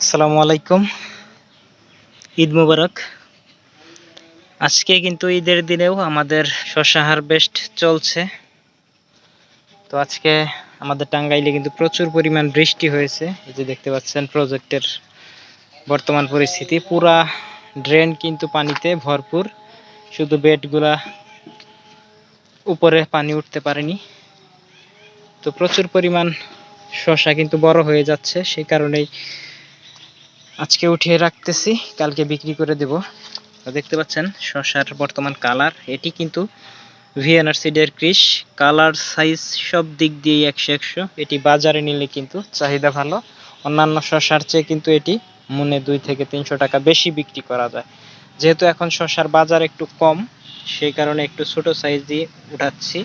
আসসালামু আলাইকুম। ঈদ মুবারক। আজকে কিন্তু ঈদের দিনেও আমাদের শসা হারভেস্ট চলছে। তো আজকে আমাদের টাঙ্গাইলে কিন্তু প্রচুর পরিমাণ বৃষ্টি হয়েছে। এই যে দেখতে পাচ্ছেন প্রজেক্টের বর্তমান পরিস্থিতি। পুরা ড্রেন কিন্তু পানিতে ভরপুর। শুধু বেডগুলা উপরে পানি উঠতে পারেনি। তো প্রচুর পরিমাণ শসা কিন্তু বড় হয়ে যাচ্ছে। সেই কারণেই আজকে উঠিয়ে রাখতেছি, কালকে বিক্রি করে দেব। দেখতে পাচ্ছেন শসার বর্তমান কালার। এটি কিন্তু ভিএনআর সিডের ক্রিস, কালার, সাইজ সব দিক দিয়ে একশো একশো। এটি বাজারে নিলে কিন্তু চাহিদা ভালো। অন্যান্য শসার চেয়ে কিন্তু এটি মনে দুই থেকে তিনশো টাকা বেশি বিক্রি করা যায়। যেহেতু এখন শসার বাজার একটু কম, সেই কারণে একটু ছোট সাইজ দিয়ে উঠাচ্ছি।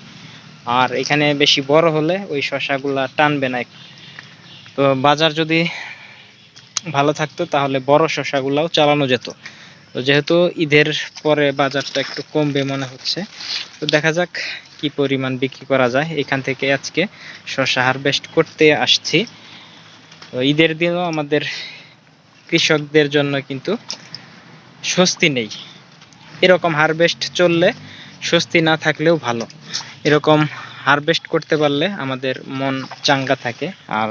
আর এখানে বেশি বড় হলে ওই শসাগুলা টানবে না তো বাজার যদি ভালো থাকতো, তাহলে বড় শসাগুলাও চালানো যেত। তো যেহেতু ঈদের পরে বাজারটা একটু কমবে মনে হচ্ছে, তো দেখা যাক কি পরিমাণ বিক্রি করা যায়। এখান থেকে আজকে শসা হারভেস্ট করতে আসছি। তো ঈদের দিনও আমাদের কৃষকদের জন্য কিন্তু স্বস্তি নেই। এরকম হারভেস্ট চললে স্বস্তি না থাকলেও ভালো। এরকম হারভেস্ট করতে পারলে আমাদের মন চাঙ্গা থাকে। আর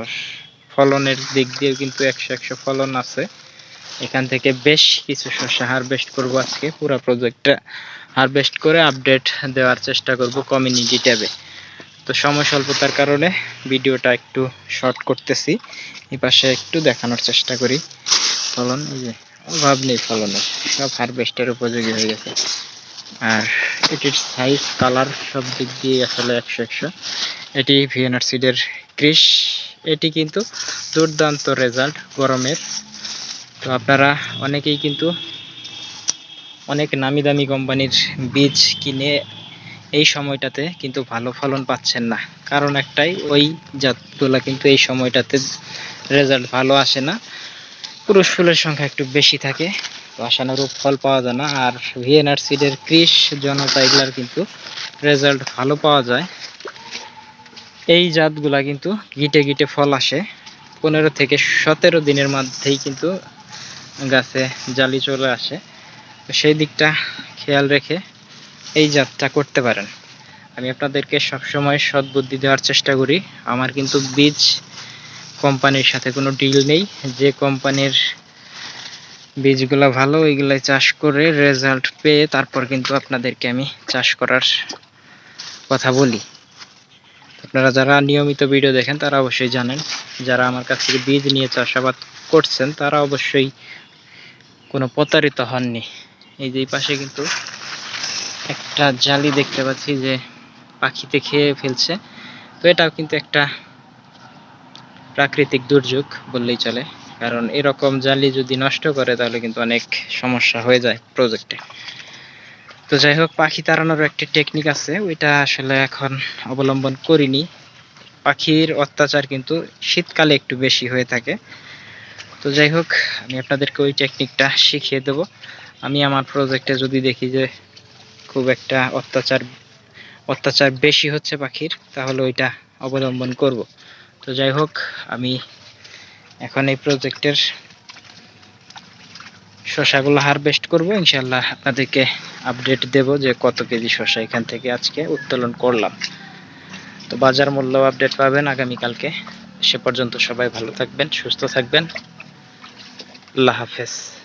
ফলনের দিক দিয়ে কিন্তু একশো একশো ফলন আছে। এখান থেকে বেশ কিছু শস্য হারভেস্ট করব আজকে, পুরো প্রজেক্টটা হারভেস্ট করে আপডেট দেওয়ার চেষ্টা করব কমিউনিটি ট্যাবে তো সময় স্বল্পতার কারণে ভিডিওটা একটু শর্ট করতেছি, এই পাশে একটু দেখানোর চেষ্টা করি ফলন, এই যে অভাব নেই ফলনের, সব হারভেস্টের উপযোগী হয়ে গেছে। আর এটির সাইজ কালার সব দিক দিয়ে আসলে একশো একশো। এটি ভিএনআর সিডের ক্রিস এটি কিন্তু দুর্দান্ত রেজাল্ট গরমের। তো আপনারা অনেকেই কিন্তু অনেক নামি দামি কোম্পানির বীজ কিনে এই সময়টাতে কিন্তু ভালো ফলন পাচ্ছেন না। কারণ একটাই, ওই জাতগুলা কিন্তু এই সময়টাতে রেজাল্ট ভালো আসে না। পুরুষ ফুলের সংখ্যা একটু বেশি থাকে আশানুরূপ ফল পাওয়া যায় না। আর ভিএনআর সিডের ক্রিস জনতা এগুলার কিন্তু রেজাল্ট ভালো পাওয়া যায়। এই জাতগুলা কিন্তু গিটে গিটে ফল আসে। পনেরো থেকে সতেরো দিনের মধ্যেই কিন্তু গাছে জালি চলে আসে। সেই দিকটা খেয়াল রেখে এই জাতটা করতে পারেন। আমি আপনাদেরকে সবসময় সদ্বুদ্ধি দেওয়ার চেষ্টা করি। আমার কিন্তু বীজ কোম্পানির সাথে কোনো ডিল নেই। যে কোম্পানির বীজগুলো ভালো, ওইগুলাই চাষ করে রেজাল্ট পেয়ে তারপর কিন্তু আপনাদেরকে আমি চাষ করার কথা বলি। আপনারা যারা নিয়মিত ভিডিও দেখেন, তারা অবশ্যই জানেন। যারা আমার কাছ থেকে বীজ নিয়ে চাষাবাদ করছেন, তারা অবশ্যই কোনো প্রতারিত হননি। এই যে পাশে কিন্তু একটা জালি দেখতে পাচ্ছি যে পাখিতে খেয়ে ফেলছে। তো এটাও কিন্তু একটা প্রাকৃতিক দুর্যোগ বললেই চলে। কারণ এরকম জালি যদি নষ্ট করে, তাহলে কিন্তু অনেক সমস্যা হয়ে যায় প্রজেক্টে তো যাই হোক, পাখি তাড়ানোর একটি টেকনিক আছে, ওইটা আসলে এখন অবলম্বন করিনি। পাখির অত্যাচার কিন্তু শীতকালে একটু বেশি হয়ে থাকে। তো যাই হোক, আমি আপনাদেরকে ওই টেকনিকটা শিখিয়ে দেব। আমি আমার প্রজেক্টে যদি দেখি যে খুব একটা অত্যাচার অত্যাচার বেশি হচ্ছে পাখির, তাহলে ওইটা অবলম্বন করব। তো যাই হোক, আমি এখন এই প্রজেক্টের শশাগুলো হারভেস্ট করব ইনশাল্লাহ আপনাদেরকে আপডেট দেব যে কত কেজি শশা এখান থেকে আজকে উত্তোলন করলাম। তো বাজার মূল্য আপডেট পাবেন আগামীকালকে। সে পর্যন্ত সবাই ভালো থাকবেন, সুস্থ থাকবেন। আল্লাহ হাফেজ।